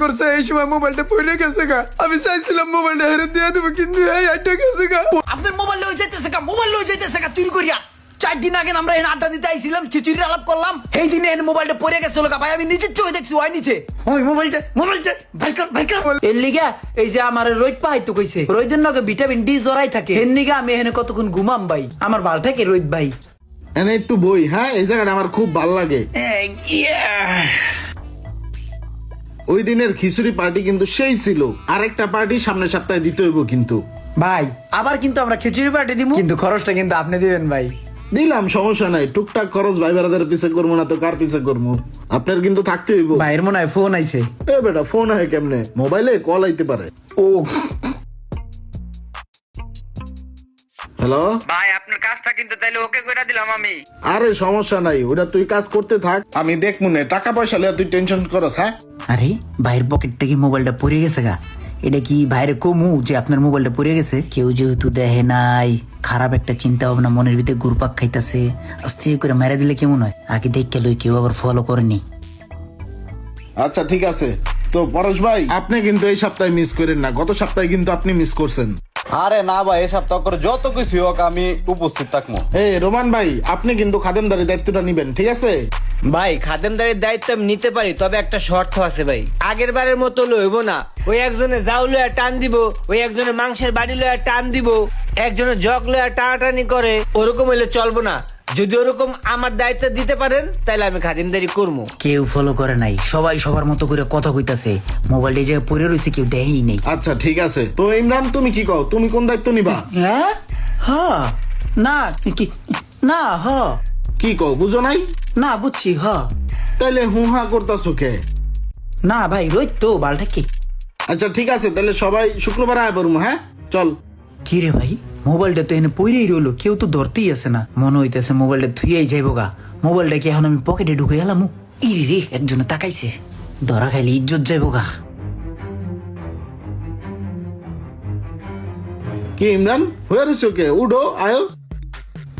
করছে এই সময় মোবাইলটা পড়ে গেছে গা আমি চাইছিলাম মোবাইলটা হেরে দিয়ে দেবো কিন্তু এই আটটা গেছে গা আপনার মোবাইল লয়ে যাইতেছে কা মোবাইল লয়ে যাইতেছে কা চুরি করিয়া চার দিন আগে আমরা এখানে আড্ডা দিতে আইছিলাম খিচুড়ির আলাপ করলাম এই দিনে এনে মোবাইলটা পড়ে গেছিল গা ভাই আমি নিজের চোখে দেখছি ওই নিচে ওই মোবাইলটা মোবাইলটা ভাইকার ভাইকার এর লিগা এই যে আমার রোদ পাইতো কইছে রোদের নগে ভিটামিন ডি জরাই থাকে. এর লিগা আমি এখানে কতক্ষণ ঘুমাম ভাই আমার ভালো থাকে রোদ ভাই এনে একটু বই হ্যাঁ এই জায়গাটা আমার খুব ভালো লাগে ওই দিনের খিচুড়ি পার্টি কিন্তু সেই ছিল। আরেকটা পার্টি সামনের সপ্তাহে দিতে হইব কিন্তু। ভাই আবার কিন্তু আমরা খিচুড়ি পার্টি দিব কিন্তু খরচটা কিন্তু আপনি দিবেন ভাই। দিলাম সমস্যা নাই। টুকটাক খরচ ভাই বেড়াদের পিছে করব না তো কার পিছে করব আপনার কিন্তু থাকতে হইব। ভাইয়ের মনে হয় ফোন আইছে। এ বেটা ফোন হয় কেমনে? মোবাইলে কল আইতে পারে। ও হ্যালো ভাই আপনার কাজটা কিন্তু তাইলে ওকে করে দিলাম আমি। আরে সমস্যা নাই ওটা তুই কাজ করতে থাক। আমি দেখ মনে টাকা পয়সা লিয়া তুই টেনশন করস হ্যাঁ? আরে ভাইয়ের পকেট থেকে মোবাইলটা পড়ে গেছে গা। এটা কি ভাইয়ের কমু যে আপনার মোবাইলটা পড়ে গেছে? কেউ যেহেতু দেখে নাই খারাপ একটা চিন্তা ভাবনা মনের ভিতরে ঘুরপাক খাইতাছে আস্তে করে মেরে দিলে কেমন হয়? আগে দেখে লই কেউ আবার ফলো করেনি। আচ্ছা ঠিক আছে। তো পরশ ভাই আপনি কিন্তু এই সপ্তাহে মিস করেন না গত সপ্তাহে কিন্তু আপনি মিস করছেন। আরে না ভাই এসব চক্কর যত কিছু হোক আমি উপস্থিত থাকব। এই রোমান ভাই আপনি কিন্তু খাদেমদারি দায়িত্বটা নিবেন ঠিক আছে? ভাই খাদেমদারির দায়িত্ব আমি নিতে পারি তবে একটা শর্ত আছে ভাই। আগের বারের মতো লইব না। ওই একজনে জাউ লয়া টান দিব ওই একজনে মাংসের বাড়ি লয়া টান দিব একজনে জগ লয়া টানাটানি করে ওরকম হইলে চলবো না। যদি ওরকম আমার দায়িত্ব দিতে পারেন তাহলে আমি খাদিমদারি করব কেউ ফলো করে নাই। সবাই সবার মতো করে কথা কইতাছে। মোবাইলটা যে পড়ে রয়েছে কেউ দেখেই নেই। আচ্ছা ঠিক আছে। তো ইমরান তুমি কি কও? তুমি কোন দায়িত্ব নিবা? হ্যাঁ? হ না কি না হ। কি কও বুঝো নাই? না বুঝছি হ। তাইলে হুহা করতাছো কে? না ভাই রোজ তো বালটা কি? আচ্ছা ঠিক আছে তাহলে সবাই শুক্রবার আয় পারব হ্যাঁ? চল। কি রে ভাই? মোবাইলটা তো এনে পইরেই রইল কেউ তো ধরতেই আছে না। মনে হইতেছে মোবাইলটা ধুইয়াই যাইব গা। মোবাইলটা কি এখন আমি পকেটে ঢুকে গেলাম ইরে রে একজনে তাকাইছে। ধরা খাইলে ইজ্জত যাইব গা। কি ইমরান? হয়ে রয়েছো কে? আয়ো।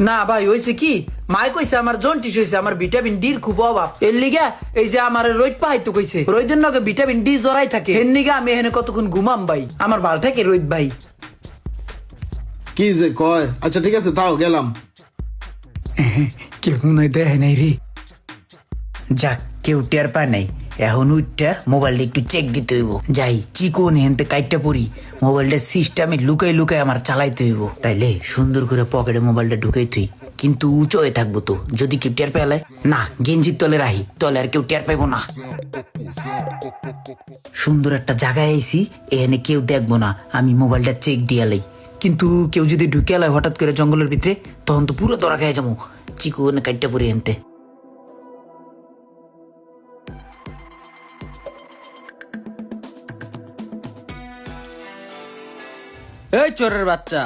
না ভাই হইছে কি? মাই কইছে আমার জন্টিস হইছে আমার ভিটামিন ডির খুব অভাব। এর লিগা এই যে আমার রোদ পাইতো কইছে রোদের নগে ভিটামিন ডি জরাই থাকে। এর লিগা আমি এখানে কতক্ষণ ঘুমাম ভাই? আমার ভালো থাকে রোদ ভাই। কি যে কয়? আচ্ছা ঠিক আছে, তাও গেলাম। কেউ মনে হয় দেখে নাই রে। যাক, কেউ টের পায় নাই। এখন উঠটা মোবাইলটা একটু চেক দিতে হইব। যাই, চিকন হেনতে কাইটটা পড়ি মোবাইলটা সিস্টেমে লুকাই লুকাই আমার চালাইতে হইব। তাইলে সুন্দর করে পকেটে মোবাইলটা ঢুকাই তুই কিন্তু উঁচু হয়ে থাকব তো, যদি কেউ টের পেলে না, গেঞ্জির তলে রাহি তলে আর কেউ টের পাইবো না। সুন্দর একটা জায়গায় আইছি, এখানে কেউ দেখব না। আমি মোবাইলটা চেক দিয়ালাই কিন্তু কেউ যদি ঢুকে এলাই হঠাৎ করে জঙ্গলের ভিতরে তখন তো পুরো দরা খেয়ে যাব। চিকুন কাইটটা পরে এনতে। এই চোরের বাচ্চা।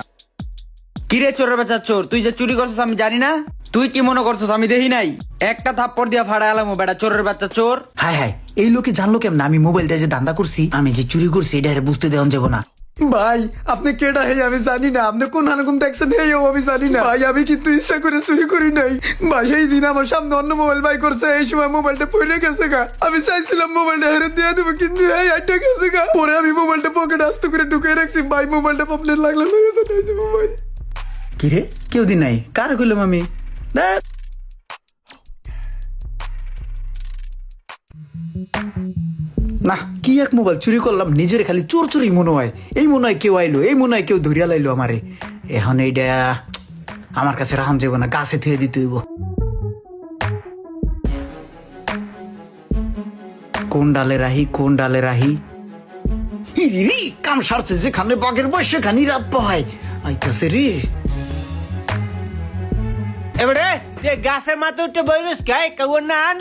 কিরে চোরের বাচ্চা চোর তুই যে চুরি করছিস আমি জানি না। তুই কি মনে করছিস আমি দেখি নাই? একটা থাপ্পড় দিয়া ফাড়া এলাম বেটা চোরের বাচ্চা চোর। হায় হায় এই লোকে জানলো কেমন? আমি মোবাইলটা যে দান্দা করছি আমি যে চুরি করছি এটা বুঝতে দেওয়া যাব না। ভাই, আপনি কেডা হে, আমি জানি না। আপনি কোন হানকুম দেখছেন হেই ও, আমি জানি না। ভাই, আমি কিন্তু ইচ্ছা করে চুরি করি নাই। ভাই, সেই দিন আমার সামনে অন্য মোবাইল বাই করছে, এই সময় মোবাইলটা পড়ে গেছে গা। আমি চাইছিলাম মোবাইলটা হেরে দিয়ে দেবো, কিন্তু এই আটটা গেছে গা। পরে আমি মোবাইলটা পকেটে আস্তে করে ঢুকে রাখছি। ভাই মোবাইলটা আপনার লাগল লেগেছে মোবাইল কি রে কেউ দিন নাই। কার কইলাম আমি? ধ্যাৎ। না, কি এক মোবাইল চুরি করলাম, নিজের খালি চোর চুরি মনে হয় এই মনে হয় কেউ আইলো, এই মনে হয় কেউ ধরিয়া লাইলো আমারে। এখন এইটা আমার কাছে রাহাম যাব না, গাছে থুয়ে দিতে হইব। কোন ডালে রাহি, কোন ডালে রাহি? ইরি কাম সারছে যেখানে বাঘের বয়স সেখানে রাত পাহায়। আইতাছে রে। এবারে তুই গাছের মাথা উঠে বইরস গায়ে কাউর না আন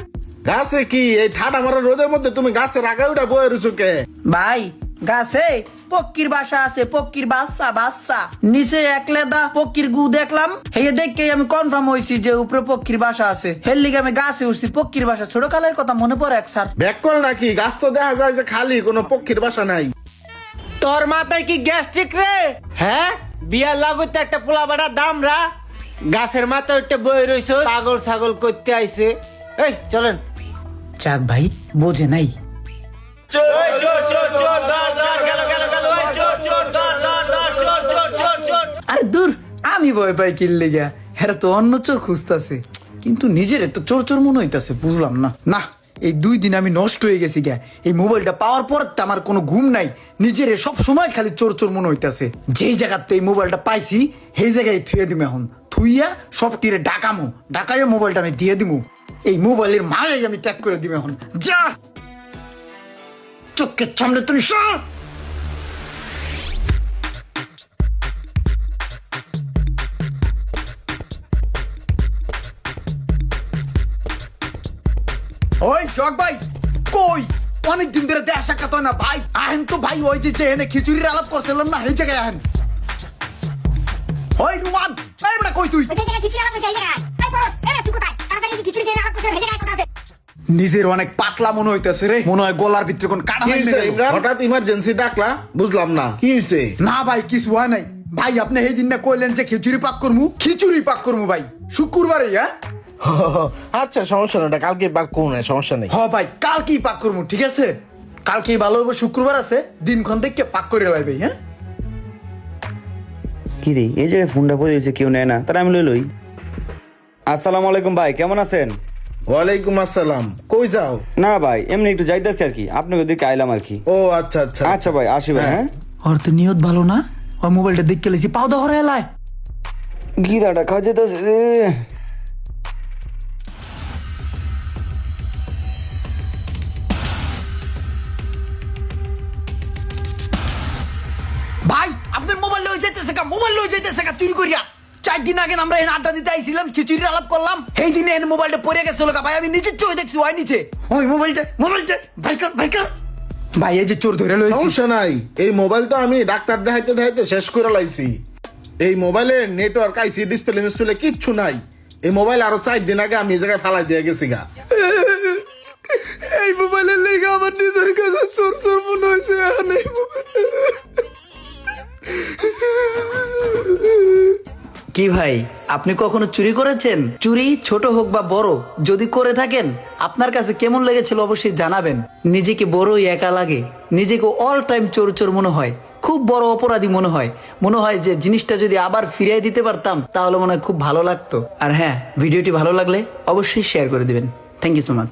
গাছে কি এই ঠাডা মারা রোদের মধ্যে তুমি গাছের আগা উঠা বয়ে রয়েছো কে? ভাই গাছে? পক্কির বাসা আছে পক্কির বাচ্চা বাচ্চা নিচে একলেদা পক্কির গু দেখলাম। হেয়ে দেখে আমি কনফার্ম হয়েছি যে উপরে পক্কির বাসা আছে। হের লিগে আমি গাছে উঠছি পক্কির বাসা। ছোট কালের কথা মনে পড়ে এক স্যার। ব্যাককল নাকি? গাছ তো দেখা যায় যে খালি কোনো পক্ষীর বাসা নাই। তোর মাথায় কি গ্যাস্ট্রিক রে? হ্যাঁ? বিয়ার লাগতে একটা পোলা বাড়া দাম রা। গাছের মাথায় উঠে বই রইছ ছাগল ছাগল করতে আইছে। এই চলেন। চাক ভাই বোঝে নাই। আরে দূর। আমি ভয় পাই কিনলে গিয়া হ্যাঁ তো অন্য চোর খুঁজতাছে। কিন্তু নিজের তো চোর চোর মনে হইতাছে বুঝলাম না। না এই দুই দিন আমি নষ্ট হয়ে গেছি গা। এই মোবাইলটা পাওয়ার পর তো আমার কোনো ঘুম নাই। নিজের সব সময় খালি চোর চোর মনে হইতাছে। যেই জায়গাতে এই মোবাইলটা পাইছি সেই জায়গায় থুয়ে দিম এখন। থুইয়া সব টিরে ডাকামো। ডাকাইয়া মোবাইলটা আমি দিয়ে দিমু। এই মোবাইলের মায়াই আমি ত্যাগ করে দিব এখন। যা! চোখের সামনে তুমি ওই শখ ভাই, কই? অনেক দিন ধরে দেখা সাক্ষাৎ হয় না ভাই। আহেন তো ভাই, ওই যে এনে খিচুড়ির আলাপ করছিলাম না, এই জায়গায় আহেন। ওই রুমান কই তুই? নিজের অনেক পাতলা মনে হইতেছে রে। মনে হয় গলার ভিতরে কোন কাটা? হঠাৎ ইমার্জেন্সি ডাকলা বুঝলাম না। কি হয়েছে না ভাই কিছু হয় নাই। ভাই আপনি এই দিন না কইলেন যে খিচুড়ি পাক করমু। খিচুড়ি পাক করমু ভাই। শুক্রবারে হ্যাঁ? আচ্ছা সমস্যা নেই ওটা কালকে বাক কোন সমস্যা নেই। হ ভাই কালকেই পাক করমু ঠিক আছে? কালকেই ভালো হবে শুক্রবার আছে। দিনক্ষণ থেকে পাক করে লাইবে হ্যাঁ? কি রে এই জায়গায় ফোনটা পড়ে দিয়েছে কেউ নেয় না। তারা আমি লই লই। আসসালামু আলাইকুম ভাই কেমন আছেন? ওয়ালাইকুম আসসালাম। কই যাও? না ভাই এমনি একটু যাইতেছি আর কি আপনাকে দিকে আইলাম আর কি। ও আচ্ছা আচ্ছা। আচ্ছা ভাই আসি ভাই হ্যাঁ। ওর তো নিয়ত ভালো না? ওই মোবাইলটা দেখতে লেছি পাও দহরে এলায়। গিরাটা খাওয়া যেতেছে রে ভাই আপনার মোবাইল লয়ে যাইতেছে কা মোবাইল লয়ে যাইতেছে কা চুরি করিয়া চার দিন আগে আমরা এখানে আড্ডা দিতে আইছিলাম খিচুড়ির আলাপ করলাম। এই দিনে এনে মোবাইলটা পড়ে গেছিল ভাই আমি নিজের চোখে দেখছি ওই নিচে। ওই মোবাইলটা মোবাইলটা ভাই কর ভাই কর ভাই এই যে চোর ধরে লইছি সমস্যা নাই। এই মোবাইল তো আমি ডাক্তার দেখাইতে দেখাইতে শেষ করে লাইছি। এই মোবাইলের নেটওয়ার্ক আইসি ডিসপ্লে মিসপ্লে কিচ্ছু নাই। এই মোবাইল আরও চার দিন আগে আমি এই জায়গায় ফালাই দিয়ে গেছি গা। এই মোবাইলের লেগে আমার নিজের কাছে চোর চোর মনে হয়েছে এখন এই মোবাইল কি ভাই, আপনি কখনো চুরি করেছেন? চুরি ছোট হোক বা বড়, যদি করে থাকেন, আপনার কাছে কেমন লেগেছিল অবশ্যই জানাবেন। নিজেকে বড়ই একা লাগে, নিজেকে অল টাইম চোর চোর মনে হয়, খুব বড় অপরাধী মনে হয়। মনে হয় যে জিনিসটা যদি আবার ফিরিয়ে দিতে পারতাম, তাহলে মনে হয় খুব ভালো লাগতো। আর হ্যাঁ ভিডিওটি ভালো লাগলে অবশ্যই শেয়ার করে দিবেন। Thank you so much